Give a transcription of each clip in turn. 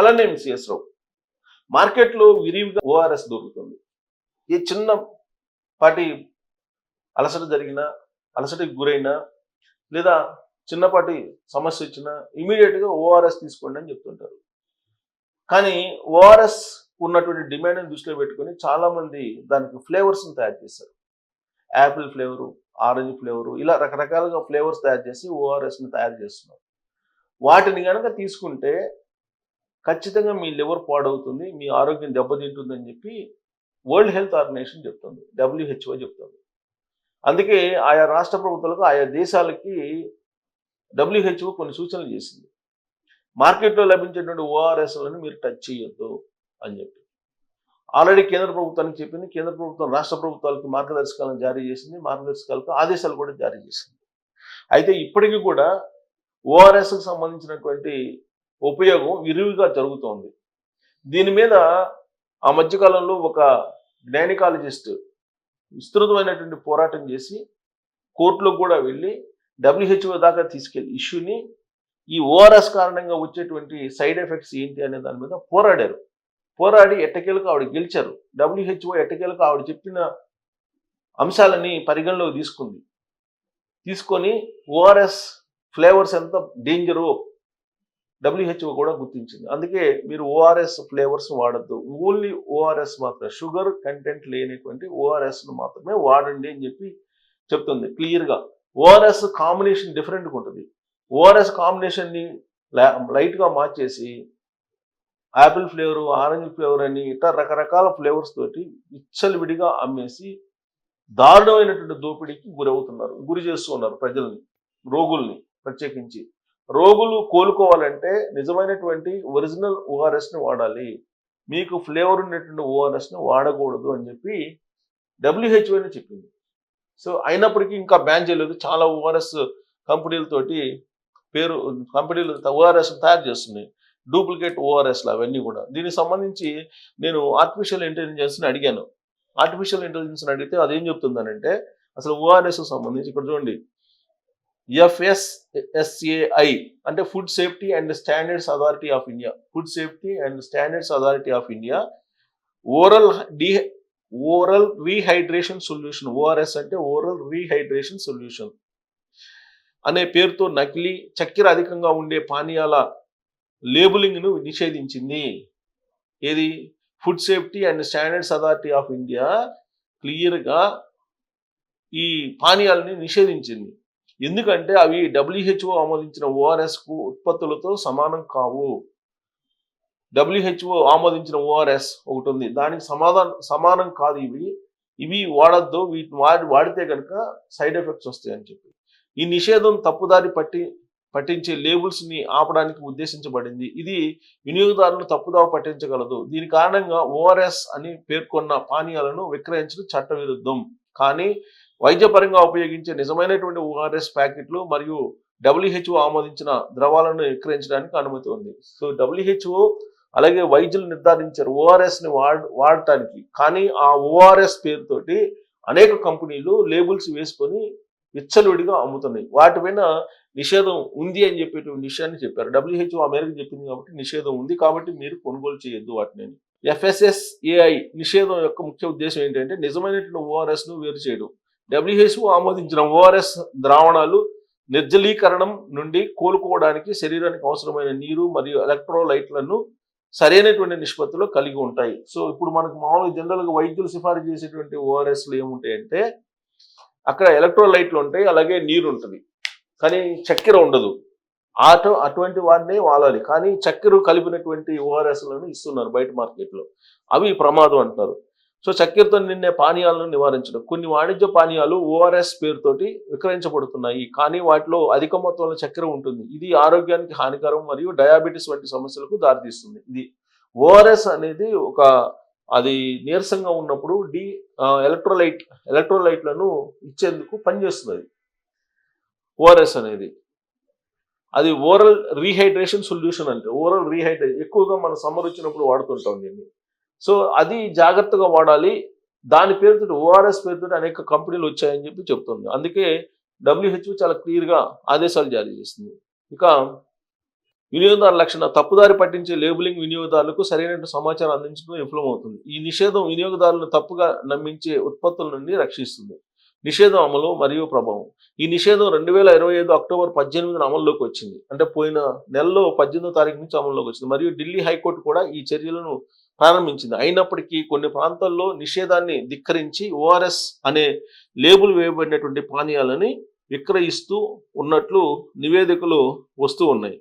అలానే సిఎస్ రావు మార్కెట్లో విరివిగా ఓఆర్ఎస్ దొరుకుతుంది. ఏ చిన్న పాటి అలసట జరిగినా అలసటకి గురైనా లేదా చిన్నపాటి సమస్య వచ్చినా ఇమీడియట్గా ఓఆర్ఎస్ తీసుకోండి అని చెప్తుంటారు. కానీ ఓఆర్ఎస్ ఉన్నటువంటి డిమాండ్ని దృష్టిలో పెట్టుకొని చాలామంది దానికి ఫ్లేవర్స్ని తయారు చేశారు. యాపిల్ ఫ్లేవరు ఆరెంజ్ ఫ్లేవరు ఇలా రకరకాలుగా ఫ్లేవర్స్ తయారు చేసి ఓఆర్ఎస్ని తయారు చేస్తున్నారు. వాటిని కనుక తీసుకుంటే ఖచ్చితంగా మీ లివర్ పాడవుతుంది మీ ఆరోగ్యం దెబ్బతింటుందని చెప్పి వరల్డ్ హెల్త్ ఆర్గనైజేషన్ చెప్తుంది డబ్ల్యూహెచ్ఓ చెప్తుంది. అందుకే ఆయా రాష్ట్ర ప్రభుత్వాలకు ఆయా దేశాలకి డబ్ల్యూహెచ్ఓ కొన్ని సూచనలు చేసింది. మార్కెట్లో లభించేటువంటి ఓఆర్ఎస్లను మీరు టచ్ చేయొద్దు అని చెప్పి. ఆల్రెడీ కేంద్ర ప్రభుత్వానికి చెప్పింది కేంద్ర ప్రభుత్వం రాష్ట్ర ప్రభుత్వాలకు మార్గదర్శకాలను జారీ చేసింది మార్గదర్శకాలకు ఆదేశాలు కూడా జారీ చేసింది. అయితే ఇప్పటికీ కూడా ఓఆర్ఎస్కి సంబంధించినటువంటి ఉపయోగం విరివిగా జరుగుతోంది. దీని మీద ఆ మధ్యకాలంలో ఒక గైనకాలజిస్ట్ విస్తృతమైనటువంటి పోరాటం చేసి కోర్టులో కూడా వెళ్ళి డబ్ల్యూహెచ్ఓ దాకా తీసుకెళ్ళి ఇష్యూని ఈ ఓఆర్ఎస్ కారణంగా వచ్చేటువంటి సైడ్ ఎఫెక్ట్స్ ఏంటి అనే దాని మీద పోరాడారు. పోరాడి ఎట్టకేలకు ఆవిడ గెలిచారు. డబ్ల్యూహెచ్ఓ ఎట్టకేలకు ఆవిడ చెప్పిన అంశాలని పరిగణలోకి తీసుకుంది. తీసుకొని ఓఆర్ఎస్ ఫ్లేవర్స్ ఎంత డేంజరో డబ్ల్యూహెచ్ఓ కూడా గుర్తించింది. అందుకే మీరు ఓఆర్ఎస్ ఫ్లేవర్స్ వాడద్దు. ఓన్లీ ఓఆర్ఎస్ మాత్రమే. షుగర్ కంటెంట్ లేనటువంటి ఓఆర్ఎస్ను మాత్రమే వాడండి అని చెప్పి చెప్తుంది. క్లియర్గా ఓఆర్ఎస్ కాంబినేషన్ డిఫరెంట్గా ఉంటుంది. ఓఆర్ఎస్ కాంబినేషన్ని లైట్గా మార్చేసి యాపిల్ ఫ్లేవర్ ఆరెంజ్ ఫ్లేవర్ అని ఇట్లా రకరకాల ఫ్లేవర్స్ తోటి విచ్చలవిడిగా అమ్మేసి దారుణమైనటువంటి దోపిడీకి గురవుతున్నారు. గురి చేస్తూ ఉన్నారు ప్రజల్ని రోగుల్ని ప్రత్యేకించి. రోగులు కోలుకోవాలంటే నిజమైనటువంటి ఒరిజినల్ ఓఆర్ఎస్ని వాడాలి. మీకు ఫ్లేవర్ ఉన్నటువంటి ఓఆర్ఎస్ని వాడకూడదు అని చెప్పి డబ్ల్యూహెచ్ఓని చెప్పింది. సో అయినప్పటికీ ఇంకా బ్యాన్ చేయలేదు. చాలా ఓఆర్ఎస్ కంపెనీలతోటి పేరు కంపెనీలు ఓఆర్ఎస్ తయారు చేస్తున్నాయి. డూప్లికేట్ ఓఆర్ఎస్లు అవన్నీ కూడా. దీనికి సంబంధించి నేను ఆర్టిఫిషియల్ ఇంటెలిజెన్స్ని అడిగాను. ఆర్టిఫిషియల్ ఇంటెలిజెన్స్ని అడిగితే అదేం చెప్తుందనంటే అసలు ఓఆర్ఎస్ సంబంధించి ఇక్కడ చూడండి. ఎఫ్ఎస్ఎస్ఏఐ అంటే food safety and standards authority of India food safety and standards authority of India oral D oral rehydration solution ORS అంటే ఓరల్ రీహైడ్రేషన్ సొల్యూషన్ అనే పేరుతో నకిలీ చక్కెర అధికంగా ఉండే పానీయాల లేబులింగ్ను నిషేధించింది. ఏది? Food safety and standards authority of India క్లియర్గా ఈ పానీయాలని నిషేధించింది. ఎందుకంటే అవి డబ్ల్యూహెచ్ఓ ఆమోదించిన ఓఆర్ఎస్కు ఉత్పత్తులతో సమానం కావు. డబ్ల్యూహెచ్ఓ ఆమోదించిన ఓఆర్ఎస్ ఒకటి ఉంది. దానికి సమాధానం సమానం కాదు ఇవి. ఇవి వాడద్దు. వీటిని వాడి వాడితే కనుక సైడ్ ఎఫెక్ట్స్ వస్తాయి అని చెప్పి. ఈ నిషేధం తప్పుదారి పట్టి పట్టించే లేబుల్స్ని ఆపడానికి ఉద్దేశించబడింది. ఇది వినియోగదారులను తప్పుదావ పట్టించగలదు. దీని కారణంగా ఓఆర్ఎస్ అని పేర్కొన్న పానీయాలను విక్రయించడం చట్టవిరుద్ధం. కానీ వైద్యపరంగా ఉపయోగించే నిజమైనటువంటి ఓఆర్ఎస్ ప్యాకెట్లు మరియు డబ్ల్యూహెచ్ఓ ఆమోదించిన ద్రవాలను విక్రయించడానికి అనుమతి ఉంది. సో డబ్ల్యూహెచ్ఓ అలాగే వైద్యులు నిర్ధారించారు ఓఆర్ఎస్ని వాడ వాడటానికి కానీ ఆ ఓఆర్ఎస్ పేరుతోటి అనేక కంపెనీలు లేబుల్స్ వేసుకొని విచ్చలుడిగా అమ్ముతున్నాయి. వాటిపైన నిషేధం ఉంది అని చెప్పేటువంటి విషయాన్ని చెప్పారు. డబ్ల్యూహెచ్ఓ అమెరికా చెప్పింది కాబట్టి నిషేధం ఉంది కాబట్టి మీరు కొనుగోలు చేయొద్దు వాటిని ఎఫ్ఎస్ఎస్ఏఐ నిషేధం యొక్క ముఖ్య ఉద్దేశం ఏంటంటే నిజమైనటువంటి ఓఆర్ఎస్ను వేరు చేయడం. డబ్ల్యూహెచ్ఓ ఆమోదించిన ఓఆర్ఎస్ ద్రావణాలు నిర్జలీకరణం నుండి కోలుకోవడానికి శరీరానికి అవసరమైన నీరు మరియు ఎలక్ట్రోలైట్లను సరైనటువంటి నిష్పత్తిలో కలిగి ఉంటాయి. సో ఇప్పుడు మనకు మామూలుగా జనరల్గా వైద్యులు సిఫారసు చేసేటువంటి ఓఆర్ఎస్లు ఏముంటాయంటే అక్కడ ఎలక్ట్రోలైట్లు ఉంటాయి అలాగే నీరు ఉంటుంది కానీ చక్కెర ఉండదు. ఆటో అటువంటి వాడినే వాడాలి. కానీ చక్కెర కలిపినటువంటి ఓఆర్ఎస్లను ఇస్తున్నారు బయట మార్కెట్లో. అవి ప్రమాదం అంటున్నారు. సో చక్కెరతో నిండే పానీయాలను నివారించడం. కొన్ని వాణిజ్య పానీయాలు ఓఆర్ఎస్ పేరుతోటి విక్రయించబడుతున్నాయి. కానీ వాటిలో అధిక మొత్తంలో చక్కెర ఉంటుంది. ఇది ఆరోగ్యానికి హానికరం మరియు డయాబెటీస్ వంటి సమస్యలకు దారితీస్తుంది. ఇది ఓఆర్ఎస్ అనేది ఒక అది నీరసంగా ఉన్నప్పుడు డి ఎలక్ట్రోలైట్ ఎలక్ట్రోలైట్లను ఇచ్చేందుకు పనిచేస్తుంది ఓఆర్ఎస్ అనేది. అది ఓరల్ రీహైడ్రేషన్ సొల్యూషన్ అంటే ఓరల్ రీహైడ్రేషన్ ఎక్కువగా మన సమ్మర్ వచ్చినప్పుడు వాడుతుంటాం దీన్ని. సో అది జాగ్రత్తగా వాడాలి. దాని పేరుతో ఓఆర్ఎస్ పేరుతో అనేక కంపెనీలు వచ్చాయని చెప్పి చెప్తుంది. అందుకే డబ్ల్యూహెచ్ఓ చాలా క్లియర్గా ఆదేశాలు జారీ చేసింది. ఇక వినియోగదారుల లక్షణ తప్పుదారి పట్టించే లేబులింగ్ వినియోగదారులకు సరైన సమాచారం అందించడం విఫలమవుతుంది ఈ నిషేధం వినియోగదారులను తప్పుగా నమ్మించే ఉత్పత్తుల నుండి రక్షిస్తుంది. నిషేధం అమలు మరియు ప్రభావం. ఈ నిషేధం రెండు వేల ఇరవై ఐదు అక్టోబర్ పద్దెనిమిదిన అమల్లోకి వచ్చింది. అంటే పోయిన నెలలో పద్దెనిమిదో తారీఖు నుంచి అమల్లోకి వచ్చింది. మరియు ఢిల్లీ హైకోర్టు కూడా ఈ చర్యలను ప్రారంభించింది. అయినప్పటికీ కొన్ని ప్రాంతాల్లో నిషేధాన్ని ధిక్కరించి ఓఆర్ఎస్ అనే లేబుల్ వేయబడినటువంటి పానీయాలని విక్రయిస్తూ ఉన్నట్లు నివేదికలు వస్తూ ఉన్నాయి.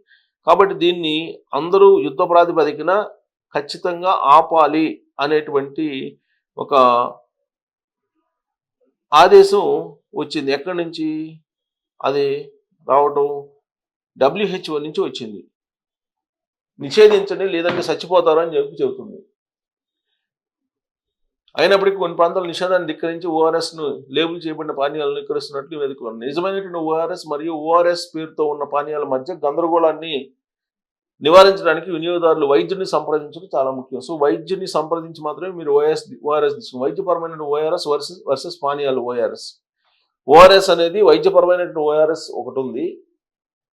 కాబట్టి దీన్ని అందరూ యుద్ధ ప్రాతిపదికన ఖచ్చితంగా ఆపాలి అనేటువంటి ఒక ఆదేశం వచ్చింది. ఎక్కడి నుంచి? అది రావటం డబ్ల్యూహెచ్ఓ నుంచి వచ్చింది. నిషేధించండి లేదంటే చచ్చిపోతారని చెప్పి చెబుతుంది. అయినప్పటికీ కొన్ని ప్రాంతాల నిషేధాన్ని ధిక్కరించి ఓఆర్ఎస్ను లేబుల్ చేయబడిన పానీయాలను నిక్కరిస్తున్నట్లు నివేదికలు నిజమైనటువంటి ఓఆర్ఎస్ మరియు ఓఆర్ఎస్ పేరుతో ఉన్న పానీయాల మధ్య గందరగోళాన్ని నివారించడానికి వినియోగదారులు వైద్యుని సంప్రదించడం చాలా ముఖ్యం సో వైద్యుని సంప్రదించి మాత్రమే మీరు ఓఎస్ ఓఆర్ఎస్ తీసుకుని వైద్యపరమైన ఓఆర్ఎస్ వర్సెస్ వర్సెస్ పానీయాలు ఓఆర్ఎస్ ఓఆర్ఎస్ అనేది వైద్యపరమైనటువంటి ఓఆర్ఎస్ ఒకటి ఉంది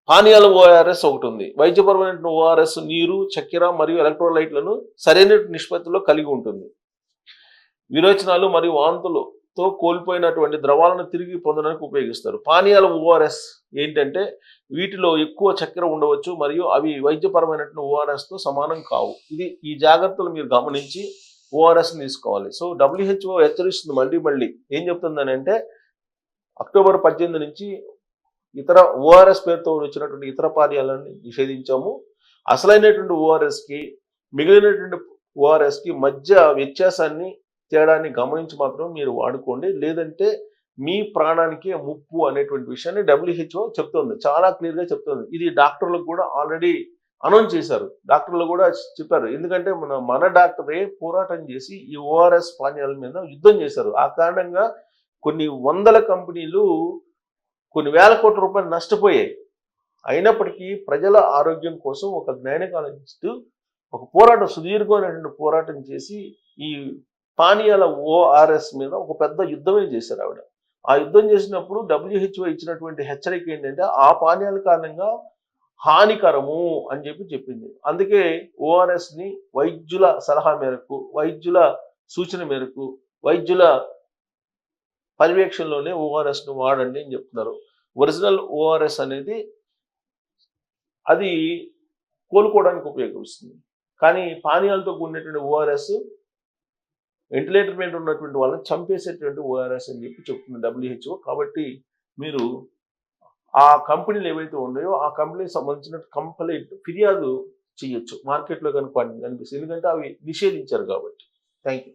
పానీయాల ఓఆర్ఎస్ ఒకటి ఉంది వైద్యపరమైన ఓఆర్ఎస్ నీరు చక్కెర మరియు ఎలక్ట్రోలైట్లను సరైన నిష్పత్తిలో కలిగి ఉంటుంది విరోచనాలు మరియు వాంతులతో కోల్పోయినటువంటి ద్రవాలను తిరిగి పొందడానికి ఉపయోగిస్తారు. పానీయాల ఓఆర్ఎస్ ఏంటంటే వీటిలో ఎక్కువ చక్కెర ఉండవచ్చు మరియు అవి వైద్యపరమైనటువంటి ఓఆర్ఎస్తో సమానం కావు. ఇది ఈ జాగ్రత్తలు మీరు గమనించి ఓఆర్ఎస్ తీసుకోవాలి. సో డబ్ల్యూహెచ్ఓ హెచ్చరిస్తుంది మళ్ళీ మళ్ళీ. ఏం చెప్తుందని అంటే అక్టోబర్ పద్దెనిమిది నుంచి ఇతర ఓఆర్ఎస్ పేరుతో వచ్చినటువంటి ఇతర పానీయాలను నిషేధించాము. అసలైనటువంటి ఓఆర్ఎస్కి మిగిలినటువంటి ఓఆర్ఎస్కి మధ్య వ్యత్యాసాన్ని తేడాన్ని గమనించి మాత్రం మీరు వాడుకోండి. లేదంటే మీ ప్రాణానికి ముప్పు అనేటువంటి విషయాన్ని డబ్ల్యూహెచ్ఓ చెప్తుంది. చాలా క్లియర్గా చెప్తుంది. ఇది డాక్టర్లకు కూడా ఆల్రెడీ అనౌన్స్ చేశారు. డాక్టర్లు కూడా చెప్పారు. ఎందుకంటే మన మన డాక్టరే పోరాటం చేసి ఈ ఓఆర్ఎస్ పానీయాల మీద యుద్ధం చేశారు. ఆ కారణంగా కొన్ని వందల కంపెనీలు కొన్ని వేల కోట్ల రూపాయలు నష్టపోయాయి. అయినప్పటికీ ప్రజల ఆరోగ్యం కోసం ఒక గైనకాలజిస్ట్ ఒక పోరాటం సుదీర్ఘమైనటువంటి పోరాటం చేసి ఈ పానీయాల ఓఆర్ఎస్ మీద ఒక పెద్ద యుద్ధమే చేశారు ఆవిడ. ఆ యుద్ధం చేసినప్పుడు డబ్ల్యూహెచ్ఓ ఇచ్చినటువంటి హెచ్చరిక ఏంటంటే ఆ పానీయాల కారణంగా హానికరము అని చెప్పి చెప్పింది. అందుకే ఓఆర్ఎస్ని వైద్యుల సలహా మేరకు వైద్యుల సూచన మేరకు వైద్యుల పర్యవేక్షణలోనే ఓఆర్ఎస్ను వాడండి అని చెప్తున్నారు. ఒరిజినల్ ఓఆర్ఎస్ అనేది అది కోలుకోవడానికి ఉపయోగిస్తుంది కానీ పానీయాలతో కూడినటువంటి ఓఆర్ఎస్ వెంటిలేటర్ మీద ఉన్నటువంటి వాళ్ళని చంపేసేటువంటి ఓఆర్ఎస్ అని చెప్పి చెప్తుంది డబ్ల్యూహెచ్ఓ కాబట్టి మీరు ఆ కంపెనీలు ఏవైతే ఉన్నాయో ఆ కంపెనీకి సంబంధించిన కంప్లైంట్ ఫిర్యాదు చేయొచ్చు. మార్కెట్లో కనుక కనిపిస్తుంది ఎందుకంటే అవి నిషేధించారు కాబట్టి. Thank you